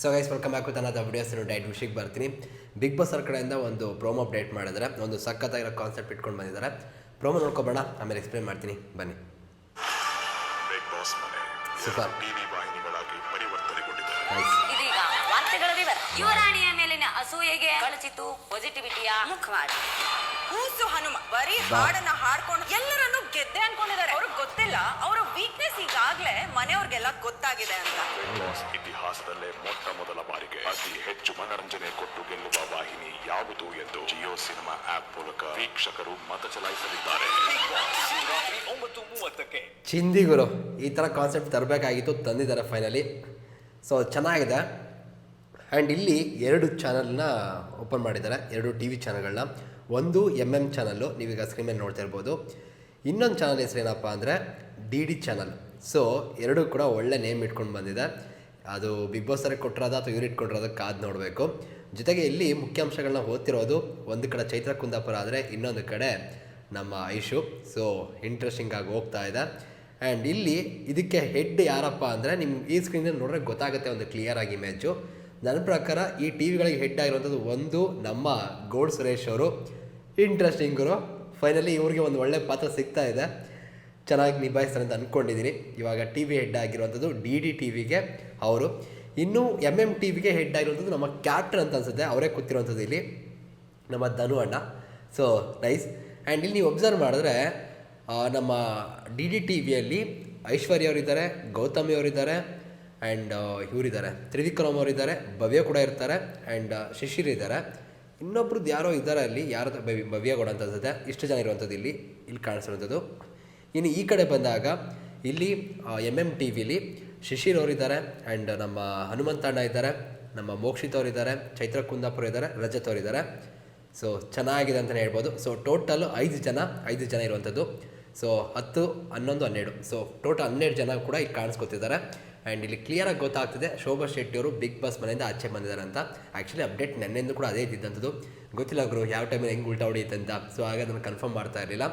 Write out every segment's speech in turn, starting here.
So guys welcome back with ಅನ್ನೋದು videos diet ವಿಷಯಕ್ಕೆ ಬರ್ತೀನಿ. ಬಿಗ್ ಬಾಸ್ ಅವ್ರ ಕಡೆಯಿಂದ ಒಂದು ಪ್ರೋಮೋ ಅಪ್ಡೇಟ್ ಮಾಡಿದ್ದಾರೆ ಒಂದು ಸಖತ್ತಾಗಿರೋ ಕಾನ್ಸೆಪ್ಟ್ ಇಟ್ಕೊಂಡು ಬಂದಿದ್ದಾರೆ. ಪ್ರೋಮೋ ನೋಡ್ಕೊಬೋಣ ಆಮೇಲೆ ಎಕ್ಸ್ಪ್ಲೇನ್ ಮಾಡ್ತೀನಿ. ಬನ್ನಿ. ಸೂಪರ್. ಟಿವಿ ವಾಹಿನಿಗಳಾಗಿ ಪರಿವರ್ತನೆಗೊಂಡಿದೆ ಅಸೂಯೆಗೆ ಕಳಚಿತು ಪಾಸಿಟಿವಿಟಿಯ ಮುಖವಾಡ. ಕೂಸು ಹನುಮ ಬರೀ ಹಾಡನ್ನ ಹಾಡ್ಕೊಂಡು ಎಲ್ಲರನ್ನು ಗೆದ್ದೆ ಅನ್ಕೊಂಡಿದ್ದಾರೆ. ಅವ್ರಿಗೆ ಗೊತ್ತಿಲ್ಲ ಅವರ ವೀಕ್ನೆಸ್ ಈಗಾಗ್ಲೇ ಮನೆಯವ್ರಿಗೆಲ್ಲ ಗೊತ್ತಾಗಿದೆ ಅಂತ. ಇತಿಹಾಸದಲ್ಲೇ ಮೊಟ್ಟ ಮೊದಲ ಬಾರಿಗೆ ಅತಿ ಹೆಚ್ಚು ಮನರಂಜನೆ ಕೊಟ್ಟು ಗೆಲ್ಲುವ ವಾಹಿನಿ ಯಾವುದು ಎಂದು ಜಿಯೋ ಸಿನಿಮಾ ಆಪ್ ಮೂಲಕ ವೀಕ್ಷಕರು ಮತ ಚಲಾಯಿಸಲಿದ್ದಾರೆ. ಚಿಂದಿಗುರು ಒಂಬತ್ತು ಮೂವತ್ತಕ್ಕೆ ಈ ಥರ ಕಾನ್ಸೆಪ್ಟ್ ತರಬೇಕಾಗಿತ್ತು ತಂದಿದ್ದಾರೆ ಫೈನಲಿ ಸೊ ಚೆನ್ನಾಗಿದೆ. ಆ್ಯಂಡ್ ಇಲ್ಲಿ ಎರಡು ಚಾನಲ್ನ ಓಪನ್ ಮಾಡಿದ್ದಾರೆ. ಎರಡು ಟಿ ವಿ ಚಾನಲ್ಗಳನ್ನ. ಒಂದು ಎಂ ಎಂ ಚಾನಲ್ಲು. ನೀವೀಗ ಸ್ಕ್ರೀನ್ ಮೇಲೆ ನೋಡ್ತಾ ಇರ್ಬೋದು ಇನ್ನೊಂದು ಚಾನಲ್ ಹೆಸರು ಏನಪ್ಪ ಅಂದರೆ ಡಿ ಡಿ ಚಾನಲ್. ಸೊ ಎರಡೂ ಕೂಡ ಒಳ್ಳೆ ನೇಮ್ ಇಟ್ಕೊಂಡು ಬಂದಿದೆ. ಅದು ಬಿಗ್ ಬಾಸ್ ಅವರಿಗೆ ಕೊಟ್ಟಿರೋದ ಅಥವಾ ಇವ್ರು ಇಟ್ಕೊಂಡಿರೋದು ಕಾದು ನೋಡಬೇಕು. ಜೊತೆಗೆ ಇಲ್ಲಿ ಮುಖ್ಯಾಂಶಗಳನ್ನ ಓದ್ತಿರೋದು. ಒಂದು ಕಡೆ ಚೈತ್ರ ಕುಂದಾಪುರ ಆದರೆ ಇನ್ನೊಂದು ಕಡೆ ನಮ್ಮ ಐಶು. ಸೊ ಇಂಟ್ರೆಸ್ಟಿಂಗ್ ಆಗಿ ಹೋಗ್ತಾ ಇದೆ. ಆ್ಯಂಡ್ ಇಲ್ಲಿ ಇದಕ್ಕೆ ಹೆಡ್ ಯಾರಪ್ಪ ಅಂದರೆ ನಿಮ್ಗೆ ಈ ಸ್ಕ್ರೀನಲ್ಲಿ ನೋಡಿದ್ರೆ ಗೊತ್ತಾಗುತ್ತೆ ಒಂದು ಕ್ಲಿಯರ್ ಆಗಿ ಇಮೇಜು ನನ್ನ ಪ್ರಕಾರ ಈ ಟಿ ವಿಗಳಿಗೆ ಹೆಡ್ ಆಗಿರುವಂಥದ್ದು ಒಂದು ನಮ್ಮ ಗೋಡ್ ಸುರೇಶ್ ಅವರು. ಇಂಟ್ರೆಸ್ಟಿಂಗರು ಫೈನಲಿ ಇವ್ರಿಗೆ ಒಂದು ಒಳ್ಳೆ ಪಾತ್ರ ಸಿಗ್ತಾ ಇದೆ. ಚೆನ್ನಾಗಿ ನಿಭಾಯಿಸ್ತಾರೆ ಅಂತ ಅಂದ್ಕೊಂಡಿದ್ದೀನಿ ಇವಾಗ ಟಿ ವಿ ಹೆಡ್ ಆಗಿರುವಂಥದ್ದು ಡಿ ಡಿ ಟಿ ವಿಗೆ ಅವರು. ಇನ್ನು ಎಂ ಎಂ ಟಿ ವಿಗೆ ಹೆಡ್ ಆಗಿರುವಂಥದ್ದು ನಮ್ಮ ಕ್ಯಾಪ್ಟನ್ ಅಂತ ಅನ್ಸುತ್ತೆ. ಅವರೇ ಕೂತಿರುವಂಥದ್ದು ಇಲ್ಲಿ. ನಮ್ಮ ಧನು ಅಣ್ಣ. ಸೊ ನೈಸ್ ಆ್ಯಂಡ್ ಇಲ್ಲಿ ನೀವು ಒಬ್ಸರ್ವ್ ಮಾಡಿದ್ರೆ ನಮ್ಮ ಡಿ ಡಿ ಟಿ ವಿಯಲ್ಲಿ ಐಶ್ವರ್ಯ ಅವರಿದ್ದಾರೆ, ಗೌತಮಿ ಅವರಿದ್ದಾರೆ ಆ್ಯಂಡ್ ಇವರಿದ್ದಾರೆ. ತ್ರಿವಿಕ್ರಮ್ ಅವರಿದ್ದಾರೆ, ಭವ್ಯ ಕೂಡ ಇರ್ತಾರೆ ಆ್ಯಂಡ್ ಶಿಶಿರ್ ಇದ್ದಾರೆ. ಇನ್ನೊಬ್ರದ್ದು ಯಾರೋ ಇದ್ದಾರೆ ಅಲ್ಲಿ, ಯಾರು ಭವ್ಯ ಭವ್ಯ ಕೂಡ ಅಂತ ಇಷ್ಟು ಜನ ಇರುವಂಥದ್ದು ಇಲ್ಲಿ ಇಲ್ಲಿ ಕಾಣಿಸಿರುವಂಥದ್ದು. ಇನ್ನು ಈ ಕಡೆ ಬಂದಾಗ, ಇಲ್ಲಿ ಎಂ ಎಂ ಟಿ ವಿಲಿ ಶಿಶಿರ್ ಅವರಿದ್ದಾರೆ ಆ್ಯಂಡ್ ನಮ್ಮ ಹನುಮಂತಣ್ಣ ಇದ್ದಾರೆ, ನಮ್ಮ ಮೋಕ್ಷಿತ್ ಅವರಿದ್ದಾರೆ, ಚೈತ್ರ ಕುಂದಾಪುರ ಇದ್ದಾರೆ, ರಜತ್ ಅವರಿದ್ದಾರೆ. ಸೊ ಚೆನ್ನಾಗಿದೆ ಅಂತಲೇ ಹೇಳ್ಬೋದು. ಸೊ ಟೋಟಲ್ ಐದು ಜನ ಐದು ಜನ ಇರುವಂಥದ್ದು. ಸೊ ಹತ್ತು, ಹನ್ನೊಂದು, ಹನ್ನೆರಡು. ಸೊ ಟೋಟಲ್ ಹನ್ನೆರಡು ಜನ ಕೂಡ ಇಲ್ಲಿ ಕಾಣಿಸ್ಕೊತಿದ್ದಾರೆ. ಆ್ಯಂಡ್ ಇಲ್ಲಿ ಕ್ಲಿಯರಾಗಿ ಗೊತ್ತಾಗ್ತಿದೆ, ಶೋಭಾ ಶೆಟ್ಟಿ ಅವರು ಬಿಗ್ ಬಾಸ್ ಮನೆಯಿಂದ ಆಚೆ ಬಂದಿದ್ದಾರೆ ಅಂತ. ಆ್ಯಕ್ಚುಲಿ ಅಪ್ಡೇಟ್ ನೆನ್ನೆಂದು ಕೂಡ ಅದೇ ಇದ್ದಿದ್ದಂಥದ್ದು. ಗೊತ್ತಿಲ್ಲ ಗುರು, ಯಾವ ಟೈಮಲ್ಲಿ ಹೆಂಗೆ ಉಲ್ಟಾ ಹೊಡೆಯುತ್ತೆ ಅಂತ. ಸೊ ಹಾಗೆ ಅದನ್ನು ಕನ್ಫರ್ಮ್ ಮಾಡ್ತಾ ಇರಲಿಲ್ಲ.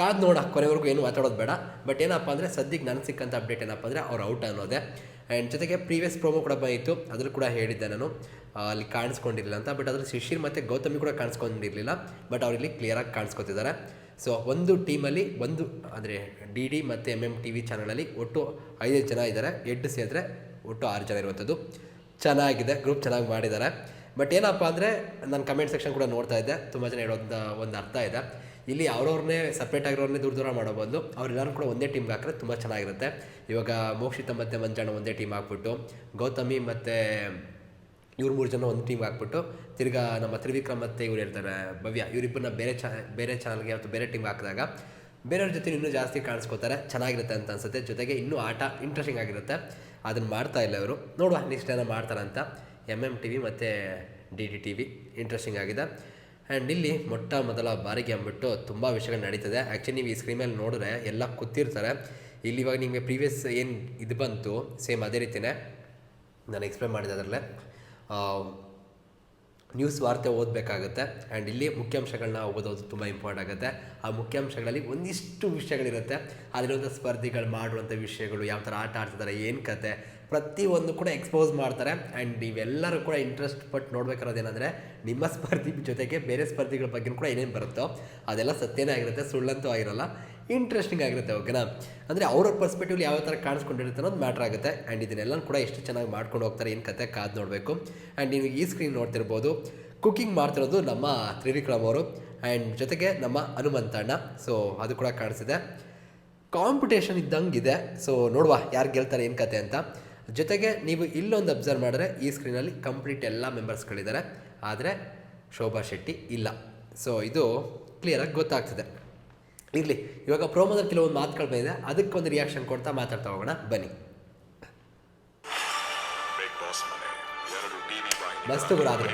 ಕಾದ್ ನೋಡ, ಕೊನೆವರೆಗೂ ಏನು ಮಾತಾಡೋದು ಬೇಡ. ಬಟ್ ಏನಪ್ಪ ಅಂದರೆ, ಸದ್ಯಕ್ಕೆ ನನಗೆ ಸಿಕ್ಕಂಥ ಅಪ್ಡೇಟ್ ಏನಪ್ಪ ಅಂದರೆ, ಅವ್ರು ಔಟ್ ಅನ್ನೋದೆ. ಆ್ಯಂಡ್ ಜೊತೆಗೆ ಪ್ರೀವಿಯಸ್ ಪ್ರೋಮೋ ಕೂಡ ಬಂದಿತ್ತು. ಅದ್ರಲ್ಲಿ ಕೂಡ ಹೇಳಿದ್ದೆ ನಾನು. ಅಲ್ಲಿ ಕಾಣಿಸ್ಕೊಂಡಿರಲಿಲ್ಲ ಅಂತ. ಬಟ್ ಅದರಲ್ಲಿ ಶಿಶಿರ್ ಮತ್ತು ಗೌತಮಿ ಕೂಡ ಕಾಣಿಸ್ಕೊಂಡಿರಲಿಲ್ಲ. ಬಟ್ ಅವರಿಲ್ಲಿ ಕ್ಲಿಯರಾಗಿ ಕಾಣಿಸ್ಕೊತಿದ್ದಾರೆ. ಸೊ ಒಂದು ಟೀಮಲ್ಲಿ ಒಂದು, ಅಂದರೆ ಡಿ ಡಿ ಮತ್ತು ಎಂ ಎಂ ಟಿ ವಿ ಚಾನಲಲ್ಲಿ ಒಟ್ಟು ಐದೈದು ಜನ ಇದ್ದಾರೆ. ಎಂಟು ಸೇರಿದ್ರೆ ಒಟ್ಟು ಆರು ಜನ ಇರುವಂಥದ್ದು. ಚೆನ್ನಾಗಿದೆ ಗ್ರೂಪ್ ಚೆನ್ನಾಗಿ ಮಾಡಿದ್ದಾರೆ. ಬಟ್ ಏನಪ್ಪ ಅಂದರೆ ನಾನು ಕಮೆಂಟ್ ಸೆಕ್ಷನ್ ಕೂಡ ನೋಡ್ತಾ ಇದ್ದೆ. ತುಂಬ ಜನ ಹೇಳೋದ ಒಂದು ಅರ್ಥ ಇದೆ. ಇಲ್ಲಿ ಅವ್ರವ್ರನ್ನೇ ಸಪ್ರೇಟ್ ಆಗಿರೋರನ್ನೇ ದೂರ ದೂರ ಮಾಡೋ ಬದಲು ಅವ್ರೆಲ್ಲರೂ ಕೂಡ ಒಂದೇ ಟೀಮ್ಗೆ ಹಾಕಿದ್ರೆ ತುಂಬ ಚೆನ್ನಾಗಿರುತ್ತೆ. ಇವಾಗ ಮೋಕ್ಷಿತ ಮತ್ತು ಮಂಜಾಣ ಒಂದೇ ಟೀಮ್ ಹಾಕ್ಬಿಟ್ಟು, ಗೌತಮಿ ಮತ್ತು ಇವ್ರು ಮೂರು ಜನ ಒಂದು ಟೀಮ್ ಹಾಕ್ಬಿಟ್ಟು ತಿರ್ಗಾ ನಮ್ಮ ತ್ರಿವಿಕ್ರಮ್ ಮತ್ತು ಇವ್ರು ಇರ್ತಾರೆ, ಭವ್ಯ. ಇವರಿಬ್ಬರನ್ನ ಬೇರೆ ಚಾ ಬೇರೆ ಚಾನಲ್ಗೆ ಅಥವಾ ಬೇರೆ ಟೀಮ್ ಹಾಕಿದಾಗ ಬೇರೆಯವ್ರ ಜೊತೆ ಇನ್ನೂ ಜಾಸ್ತಿ ಕಾಣಿಸ್ಕೋತಾರೆ, ಚೆನ್ನಾಗಿರುತ್ತೆ ಅಂತ ಅನ್ಸುತ್ತೆ. ಜೊತೆಗೆ ಇನ್ನೂ ಆಟ ಇಂಟ್ರೆಸ್ಟಿಂಗ್ ಆಗಿರುತ್ತೆ. ಅದನ್ನು ಮಾಡ್ತಾ ಇಲ್ಲ ಇವರು. ನೋಡುವ ನೆಕ್ಸ್ಟ್ ಏನೋ ಮಾಡ್ತಾರೆ ಅಂತ. ಎಂ ಎಂ ಟಿ ವಿ ಮತ್ತು D D T V interesting ಆಗಿದೆ. ಆ್ಯಂಡ್ ಇಲ್ಲಿ ಮೊಟ್ಟ ಮೊದಲ ಬಾರಿಗೆ ಅಂದ್ಬಿಟ್ಟು ತುಂಬ ವಿಷಯಗಳು ನಡೀತದೆ. ಆ್ಯಕ್ಚುಲಿ ನೀವು ಈ ಸ್ಕ್ರೀನ್ ಮೇಲೆ ನೋಡಿದ್ರೆ ಎಲ್ಲ ಕೂತಿರ್ತಾರೆ. ಇಲ್ಲಿ ಇವಾಗ ನಿಮಗೆ ಪ್ರೀವಿಯಸ್ ಏನು ಇದು ಬಂತು ಸೇಮ್ ಅದೇ ರೀತಿಯೇ ನಾನು ಎಕ್ಸ್ಪ್ಲೇನ್ ಮಾಡಿದೆ ಅದರಲ್ಲೇ. ನ್ಯೂಸ್ ವಾರ್ತೆ ಓದಬೇಕಾಗುತ್ತೆ. ಆ್ಯಂಡ್ ಇಲ್ಲಿ ಮುಖ್ಯಾಂಶಗಳನ್ನ ಓದೋದು ತುಂಬ ಇಂಪಾರ್ಟೆಂಟ್ ಆಗುತ್ತೆ. ಆ ಮುಖ್ಯಾಂಶಗಳಲ್ಲಿ ಒಂದಿಷ್ಟು ವಿಷಯಗಳಿರುತ್ತೆ. ಅದರಿಂದ ಸ್ಪರ್ಧಿಗಳು ಮಾಡುವಂಥ ವಿಷಯಗಳು, ಯಾವ ಥರ ಆಟ ಆಡ್ತಿದ್ದಾರೆ ಏನು ಕತೆ, ಪ್ರತಿಯೊಂದು ಕೂಡ ಎಕ್ಸ್ಪೋಸ್ ಮಾಡ್ತಾರೆ. ಆ್ಯಂಡ್ ನೀವೆಲ್ಲರೂ ಕೂಡ ಇಂಟ್ರೆಸ್ಟ್ ಪಟ್ಟು ನೋಡ್ಬೇಕಾರೋದೇನೆಂದರೆ ನಿಮ್ಮ ಸ್ಪರ್ಧಿ ಜೊತೆಗೆ ಬೇರೆ ಸ್ಪರ್ಧಿಗಳ ಬಗ್ಗೆ ಕೂಡ ಏನೇನು ಬರುತ್ತೋ ಅದೆಲ್ಲ ಸತ್ಯನೇ ಆಗಿರುತ್ತೆ. ಸುಳ್ಳಂತೂ ಆಗಿರಲ್ಲ. ಇಂಟ್ರೆಸ್ಟಿಂಗ್ ಆಗಿರುತ್ತೆ ಓಕೆನಾ ಅಂದರೆ ಅವ್ರ ಪರ್ಸ್ಪೆಕ್ಟಿವ್ ಯಾವ ಥರ ಕಾಣಿಸ್ಕೊಂಡಿರುತ್ತೆ ಅನ್ನೋದು ಮ್ಯಾಟ್ರ್ ಆಗುತ್ತೆ. ಆ್ಯಂಡ್ ಇದನ್ನೆಲ್ಲ ಕೂಡ ಎಷ್ಟು ಚೆನ್ನಾಗಿ ಮಾಡ್ಕೊಂಡು ಹೋಗ್ತಾರೆ ಏನು ಕತೆ ಕಾದು ನೋಡಬೇಕು. ಆ್ಯಂಡ್ ನೀವು ಈ ಸ್ಕ್ರೀನ್ ನೋಡ್ತಿರ್ಬೋದು. ಕುಕಿಂಗ್ ಮಾಡ್ತಿರೋದು ನಮ್ಮ ತ್ರಿವಿಕ್ರಮ್ ಅವರು. ಆ್ಯಂಡ್ ಜೊತೆಗೆ ನಮ್ಮ ಹನುಮಂತಣ್ಣ ಸೊ ಅದು ಕೂಡ ಕಾಣಿಸಿದೆ ಕಾಂಪಿಟೇಷನ್ ಇದ್ದಂಗಿದೆ. ಸೊ ನೋಡುವ ಯಾರು ಗೆಲ್ತಾರೆ ಏನು ಕತೆ ಅಂತ. ಜೊತೆಗೆ ನೀವು ಇಲ್ಲೊಂದು ಅಬ್ಸರ್ವ್ ಮಾಡಿದ್ರೆ ಈ ಸ್ಕ್ರೀನಲ್ಲಿ ಕಂಪ್ಲೀಟ್ ಎಲ್ಲ ಮೆಂಬರ್ಸ್ಗಳಿದ್ದಾರೆ ಆದರೆ ಶೋಭಾ ಶೆಟ್ಟಿ ಇಲ್ಲ. ಸೊ ಇದು ಕ್ಲಿಯರಾಗಿ ಗೊತ್ತಾಗ್ತಿದೆ. ಇರಲಿ ಇವಾಗ ಪ್ರೋಮೋದಲ್ಲಿ ಕೆಲವೊಂದು ಮಾತುಗಳು ಬಂದಿದೆ ಅದಕ್ಕೊಂದು ರಿಯಾಕ್ಷನ್ ಕೊಡ್ತಾ ಮಾತಾಡ್ತಾ ಹೋಗೋಣ ಬನ್ನಿ. ಬಿಗ್ ಬಾಸ್ ಮನೆ ಎರಡು ಟಿವಿ ಮಸ್ತ್ ಗುರು ಆದ್ರೆ.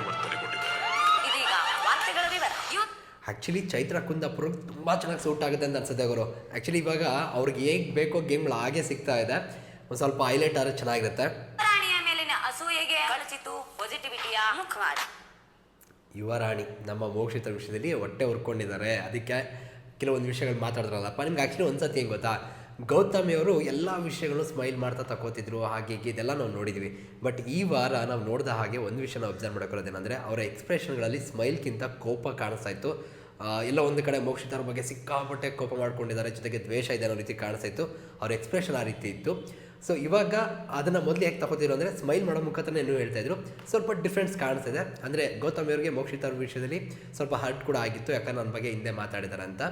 ಇದೀಗ ವಾರ್ತೆಗಳ ವಿವರ. ಯು ಆ್ಯಕ್ಚುಲಿ ಚೈತ್ರ ಕುಂದಾಪುರ ತುಂಬ ಚೆನ್ನಾಗಿ ಸೂಟ್ ಆಗುತ್ತೆ ಅಂತ ಅನ್ಸುತ್ತೆ ಅವರು ಆ್ಯಕ್ಚುಲಿ ಇವಾಗ ಅವ್ರಿಗೆ ಹೇಗೆ ಬೇಕೋ ಗೇಮ್ಗಳು ಹಾಗೆ ಸಿಗ್ತಾ ಇದೆ. ಒಂದು ಸ್ವಲ್ಪ ಹೈಲೈಟ್ ಆದರೆ ಚೆನ್ನಾಗಿರುತ್ತೆ. ಪಾಸಿಟಿವಿಟಿಯ ಯುವರಾಣಿ ನಮ್ಮ ಮೋಕ್ಷಿತ ವಿಷಯದಲ್ಲಿ ಹೊಟ್ಟೆ ಹುರ್ಕೊಂಡಿದ್ದಾರೆ. ಅದಕ್ಕೆ ಕೆಲವೊಂದು ವಿಷಯಗಳು ಮಾತಾಡಿದ್ರಲ್ಲಪ್ಪ ನಿಮ್ಗೆ ಆ್ಯಕ್ಚುಲಿ ಒಂದು ಸತಿ ಹೆಂಗೆ ಗೊತ್ತಾ? ಗೌತಮಿ ಅವರು ಎಲ್ಲ ವಿಷಯಗಳು ಸ್ಮೈಲ್ ಮಾಡ್ತಾ ತಕೋತಿದ್ರು, ಹಾಗೆ ಇದೆಲ್ಲ ನಾವು ನೋಡಿದ್ವಿ. ಬಟ್ ಈ ವಾರ ನಾವು ನೋಡಿದ ಹಾಗೆ ಒಂದು ವಿಷಯ ನಾವು ಅಬ್ಸರ್ವ್ ಅವರ ಎಕ್ಸ್ಪ್ರೆಷನ್ಗಳಲ್ಲಿ ಸ್ಮೈಲ್ಗಿಂತ ಕೋಪ ಕಾಣಿಸ್ತಾ ಇತ್ತು. ಎಲ್ಲ ಒಂದು ಕಡೆ ಮೋಕ್ಷಿತರ ಬಗ್ಗೆ ಸಿಕ್ಕಾಪಟ್ಟೆ ಕೋಪ ಮಾಡ್ಕೊಂಡಿದ್ದಾರೆ, ಜೊತೆಗೆ ದ್ವೇಷ ಇದೆ ಅನ್ನೋ ರೀತಿ ಕಾಣಿಸ್ತಾಯಿತ್ತು ಅವ್ರ ಎಕ್ಸ್ಪ್ರೆಷನ್ ಆ ರೀತಿ ಇತ್ತು. ಸೊ ಇವಾಗ ಅದನ್ನು ಮೊದಲು ಹೇಗೆ ತಗೋತಿರೋ ಅಂದರೆ ಸ್ಮೈಲ್ ಮಾಡೋ ಮುಖಾಂತರ ಏನು ಹೇಳ್ತಾ ಇದ್ರು. ಸ್ವಲ್ಪ ಡಿಫ್ರೆನ್ಸ್ ಕಾಣಿಸ್ತಿದೆ ಅಂದರೆ ಗೌತಮ್ ಅವರಿಗೆ ಮೋಕ್ಷಿತ ವಿಷಯದಲ್ಲಿ ಸ್ವಲ್ಪ ಹರ್ಟ್ ಕೂಡ ಆಗಿತ್ತು, ಯಾಕಂದ್ರೆ ನನ್ನ ಬಗ್ಗೆ ಹಿಂದೆ ಮಾತಾಡಿದ್ದಾರೆ ಅಂತ.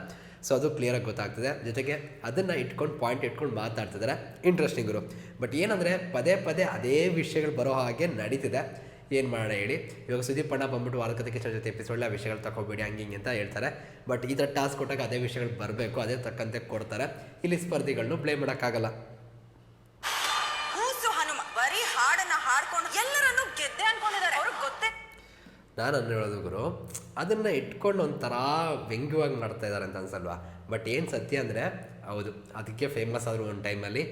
ಸೊ ಅದು ಕ್ಲಿಯರಾಗಿ ಗೊತ್ತಾಗ್ತದೆ. ಜೊತೆಗೆ ಅದನ್ನು ಇಟ್ಕೊಂಡು ಪಾಯಿಂಟ್ ಇಟ್ಕೊಂಡು ಮಾತಾಡ್ತಿದ್ದಾರೆ ಇಂಟ್ರೆಸ್ಟಿಂಗರು ಬಟ್ ಏನಂದರೆ ಪದೇ ಪದೇ ಅದೇ ವಿಷಯಗಳು ಬರೋ ಹಾಗೆ ನಡೀತಿದೆ. ಏನು ಮಾಡೋಣ ಹೇಳಿ. ಇವಾಗ ಸುದೀಪ್ ಅಣ್ಣ ಬಂದ್ಬಿಟ್ಟು ವಾರಕತೆ ಕಿಚನ್ ಜೊತೆ ಎಪಿಸೋಡ್ಲ ವಿಷಯಗಳು ತಗೋಬೇಡಿ ಹಂಗೆ ಹಿಂಗೆ ಅಂತ ಹೇಳ್ತಾರೆ. ಬಟ್ ಈ ಥರ ಟಾಸ್ಕ್ ಕೊಟ್ಟಾಗ ಅದೇ ವಿಷಯಗಳು ಬರಬೇಕು ಅದೇ ತಕ್ಕಂತೆ ಕೊಡ್ತಾರೆ. ಇಲ್ಲಿ ಸ್ಪರ್ಧಿಗಳನ್ನೂ ಪ್ಲೇ ಮಾಡೋಕ್ಕಾಗಲ್ಲ. ನಾನು ಅನ್ನ ಬರೀ ಹಾಡನ್ನ ಹಾಡ್ಕೊಂಡು ಎಲ್ಲರನ್ನು ಗೆದ್ದೆ ಅನ್ಕೊಂಡಿದ್ದಾರೆ. ಅವ್ರಿಗೆ ಗೊತ್ತೇ? ನಾನು ಹೇಳೋದು ಗುರು ಅದನ್ನು ಇಟ್ಕೊಂಡು ಒಂಥರ ವ್ಯಂಗ್ಯವಾಗಿ ಮಾಡ್ತಾ ಇದ್ದಾರೆ ಅಂತ ಅನ್ಸಲ್ವಾ? ಬಟ್ ಏನು ಸತ್ಯ ಅಂದರೆ ಹೌದು. ಅದಕ್ಕೆ ಫೇಮಸ್ ಆದರೂ ಒಂದು ಟೈಮಲ್ಲಿ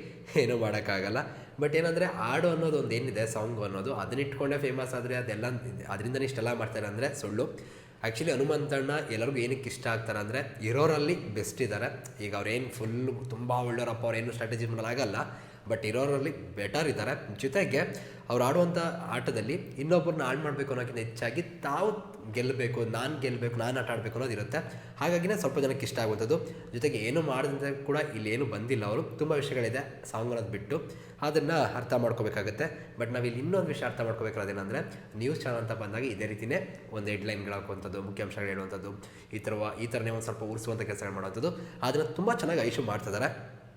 ಏನೂ ಮಾಡೋಕ್ಕಾಗಲ್ಲ. ಬಟ್ ಏನಂದರೆ ಹಾಡು ಅನ್ನೋದು ಒಂದು ಏನಿದೆ ಸಾಂಗ್ ಅನ್ನೋದು, ಅದನ್ನ ಇಟ್ಕೊಂಡೇ ಫೇಮಸ್ ಆದರೆ ಅದೆಲ್ಲ ಅದರಿಂದನೇ ಇಷ್ಟೆಲ್ಲ ಮಾಡ್ತಾರೆ ಅಂದರೆ ಸುಳ್ಳು. ಆ್ಯಕ್ಚುಲಿ ಹನುಮಂತಣ್ಣ ಎಲ್ಲರಿಗೂ ಏನಕ್ಕೆ ಇಷ್ಟ ಆಗ್ತಾರೆ ಅಂದರೆ ಇರೋರಲ್ಲಿ ಬೆಸ್ಟ್ ಇದ್ದಾರೆ ಈಗ ಅವ್ರೇನು ಫುಲ್ ತುಂಬ ಒಳ್ಳೆಯವರಪ್ಪ ಅವ್ರೇನು ಸ್ಟ್ರಾಟಜಿ ಮಾಡಲಾಗಲ್ಲ ಬಟ್ ಇರೋರಲ್ಲಿ ಬೆಟರ್ ಇದ್ದಾರೆ. ಜೊತೆಗೆ ಅವ್ರು ಆಡುವಂಥ ಆಟದಲ್ಲಿ ಇನ್ನೊಬ್ಬರನ್ನ ಆಡ್ ಮಾಡಬೇಕು ಅನ್ನೋಕ್ಕಿಂತ ಹೆಚ್ಚಾಗಿ ತಾವು ಗೆಲ್ಲಬೇಕು, ನಾನು ಗೆಲ್ಲಬೇಕು ನಾನು ಆಟ ಆಡಬೇಕು ಅನ್ನೋದು ಇರುತ್ತೆ. ಹಾಗಾಗಿನೇ ಸ್ವಲ್ಪ ಜನಕ್ಕೆ ಇಷ್ಟ ಆಗುವಂಥದ್ದು. ಜೊತೆಗೆ ಏನು ಮಾಡಿದಂತೆ ಕೂಡ ಇಲ್ಲಿ ಏನು ಬಂದಿಲ್ಲ ಅವರು. ತುಂಬ ವಿಷಯಗಳಿದೆ. ಸಾಂಗ್ ಅನ್ನೋದು ಬಿಟ್ಟು. ಅದನ್ನು ಅರ್ಥ ಮಾಡ್ಕೋಬೇಕಾಗುತ್ತೆ. ಬಟ್ ನಾವಿಲ್ಲಿ ಇನ್ನೊಂದು ವಿಷಯ ಅರ್ಥ ಮಾಡ್ಕೋಬೇಕಾದೇನೆಂದರೆ ನ್ಯೂಸ್ ಚಾನಲ್ ಅಂತ ಬಂದಾಗ ಇದೇ ರೀತಿಯೇ ಒಂದು ಹೆಡ್ಲೈನ್ಗಳು ಹಾಕುವಂಥದ್ದು ಮುಖ್ಯಾಂಶಗಳು ಹೇಳುವಂಥದ್ದು, ಈ ಥರ ಈ ಥರನೇ ಒಂದು ಸ್ವಲ್ಪ ಉರಿಸುವಂಥ ಕೆಲಸಗಳು ಮಾಡುವಂಥದ್ದು. ಅದನ್ನು ತುಂಬ ಚೆನ್ನಾಗಿ ಐಶು ಮಾಡ್ತಿದ್ದಾರೆ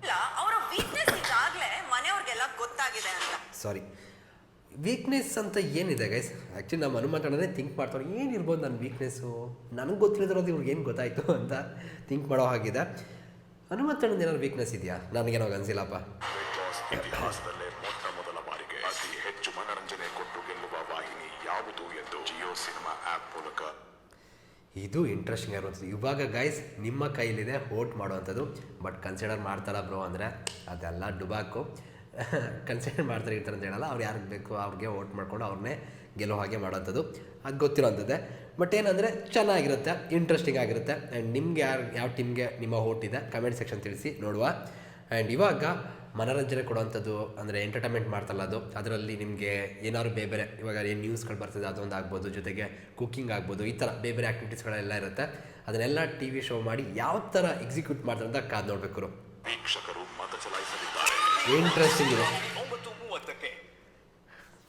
ಇಲ್ಲ ಅವರ ವೀಕ್ನೆಸ್ ಈಗಾಗ್ಲೇ ಮನೆಯವ್ರಿಗೆಲ್ಲ ಗೊತ್ತಾಗಿದೆ ಅಂತ ಸಾರಿ ವೀಕ್ನೆಸ್ ಅಂತ ಏನಿದೆ ಗೈಸ್ ಆ್ಯಕ್ಚುಲಿ ನಮ್ಮ ಹನುಮಂತಣ್ಣನೇ ಥಿಂಕ್ ಮಾಡ್ತಾರೆ ಏನಿರ್ಬೋದು ನನ್ನ ವೀಕ್ನೆಸ್ಸು ನನಗೆ ಗೊತ್ತಿಲ್ಲದಿರೋದು ಇವ್ರಿಗೆ ಏನು ಗೊತ್ತಾಯಿತು ಅಂತ ಥಿಂಕ್ ಮಾಡೋ ಹಾಗಿದೆ. ಹನುಮಂತಣ್ಣನ ಏನಾದ್ರು ವೀಕ್ನೆಸ್ ಇದೆಯಾ? ನನಗೇನೋ ಅನ್ಸಿಲ್ಲಪ್ಪ ಇತಿಹಾಸದಲ್ಲೇ ಮೊಟ್ಟ ಮೊದಲ ಬಾರಿಗೆ ಅತಿ ಹೆಚ್ಚು ಮನರಂಜನೆ ಕೊಟ್ಟು ಗೆಲ್ಲುವ ವಾಹಿನಿ ಯಾವುದು ಎಂದು ಜಿಯೋ ಸಿನಿಮಾ ಆಪ್ ಮೂಲಕ. ಇದು ಇಂಟ್ರೆಸ್ಟಿಂಗ್ ಆಗಿರುವಂಥದ್ದು. ಇವಾಗ ಗೈಸ್ ನಿಮ್ಮ ಕೈಲಿದೆ ವೋಟ್ ಮಾಡುವಂಥದ್ದು. ಬಟ್ ಕನ್ಸಿಡರ್ ಮಾಡ್ತಾರ ಬ್ರೋ ಅಂದರೆ ಅದೆಲ್ಲ ಡುಬಾಕು. ಕನ್ಸಿಡರ್ ಮಾಡ್ತಾರೆ ಇರ್ತಾರೆ ಅಂತ ಹೇಳಲ್ಲ. ಅವ್ರು ಯಾರಿಗೆ ಬೇಕು ಅವ್ರಿಗೆ ವೋಟ್ ಮಾಡ್ಕೊಂಡು ಅವ್ರನ್ನೇ ಗೆಲ್ಲೋ ಹಾಗೆ ಮಾಡೋಂಥದ್ದು. ಅದು ಗೊತ್ತಿರೋಂಥದ್ದೇ. ಬಟ್ ಏನಂದರೆ ಚೆನ್ನಾಗಿರುತ್ತೆ ಇಂಟ್ರೆಸ್ಟಿಂಗ್ ಆಗಿರುತ್ತೆ. ಆ್ಯಂಡ್ ನಿಮ್ಗೆ ಯಾರು, ಯಾವ ಟೀಮ್ಗೆ ನಿಮ್ಮ ವೋಟ್ ಇದೆ ಕಮೆಂಟ್ ಸೆಕ್ಷನ್ ತಿಳಿಸಿ, ನೋಡುವ. ಆ್ಯಂಡ್ ಇವಾಗ ಮನೋರಂಜನೆ ಕೊಡುವಂಥದ್ದು ಅಂದರೆ ಎಂಟರ್ಟೈನ್ಮೆಂಟ್ ಮಾಡ್ತಲ್ಲ ಅದು. ಅದರಲ್ಲಿ ನಿಮಗೆ ಏನಾದ್ರು ಬೇರೆ ಬೇರೆ ಇವಾಗ ಏನು ನ್ಯೂಸ್ಗಳು ಬರ್ತದೆ, ಅದೊಂದು ಆಗ್ಬೋದು. ಜೊತೆಗೆ ಕುಕ್ಕಿಂಗ್ ಆಗ್ಬೋದು, ಈ ಥರ ಬೇರೆ ಬೇರೆ ಆ್ಯಕ್ಟಿವಿಟೀಸ್ಗಳೆಲ್ಲ ಇರುತ್ತೆ. ಅದನ್ನೆಲ್ಲ ಟಿ ವಿ ಶೋ ಮಾಡಿ ಯಾವ ಥರ ಎಕ್ಸಿಕ್ಯೂಟ್ ಮಾಡ್ತಾರೆ ಅಂತ ಕಾದು ನೋಡಬೇಕು ವೀಕ್ಷಕರು ಮತ ಚಲಾಯಿಸಲಿದ್ದಾರೆ ಇಂಟ್ರೆಸ್ಟಿಂಗ್ ಇದೆ.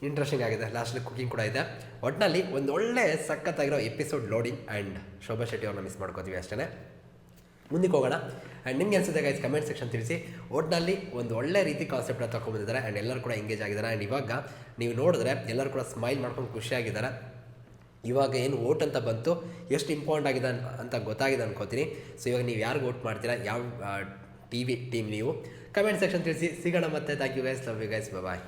ಇಂಟ್ರೆಸ್ಟಿಂಗ್ ಆಗಿದೆ. ಲಾಸ್ಟಲ್ಲಿ ಕುಕಿಂಗ್ ಕೂಡ ಇದೆ. ಒಟ್ಟಿನಲ್ಲಿ ಒಂದು ಒಳ್ಳೆ ಸಖತ್ತಾಗಿರೋ episode loading and Shobha Shetty ಅವ್ರನ್ನ ಮಿಸ್ ಮಾಡ್ಕೋತೀವಿ ಅಷ್ಟೇ ಮುಂದಕ್ಕೆ ಹೋಗೋಣ. ಆ್ಯಂಡ್ ನಿಮ್ಗೆ ಅನ್ಸುತ್ತೆ ಗೈಸ್ ಕಮೆಂಟ್ ಸೆಕ್ಷನ್ ತಿಳಿಸಿ. ಒಟ್ಟಿನಲ್ಲಿ ಒಂದು ಒಳ್ಳೆ ರೀತಿ ಕಾನ್ಸೆಪ್ಟ್ ತಗೊಂಡ್ಬಂದಿದ್ದಾರೆ ಆ್ಯಂಡ್ ಎಲ್ಲರೂ ಕೂಡ ಎಂಗೇಜ್ ಆಗಿದ್ದಾರೆ. ಆ್ಯಂಡ್ ಇವಾಗ ನೀವು ನೋಡಿದ್ರೆ ಎಲ್ಲರೂ ಕೂಡ ಸ್ಮೈಲ್ ಮಾಡ್ಕೊಂಡು ಖುಷಿಯಾಗಿದ್ದಾರೆ ಇವಾಗ ಏನು ವೋಟ್ ಅಂತ ಬಂತು ಎಷ್ಟು ಇಂಪಾರ್ಟೆಂಟ್ ಆಗಿದೆ ಅಂತ ಗೊತ್ತಾಗಿದೆ ಅನ್ಕೋತೀನಿ. ಸೊ ಇವಾಗ ನೀವು ಯಾರಿಗೆ ವೋಟ್ ಮಾಡ್ತೀರಾ? ಯಾವ ಟಿ ವಿ ಟೀಮ್ ನೀವು ಕಮೆಂಟ್ ಸೆಕ್ಷನ್ ತಿಳಿಸಿ. ಸಿಗೋಣ ಮತ್ತೆ. Thank you guys love you guys bye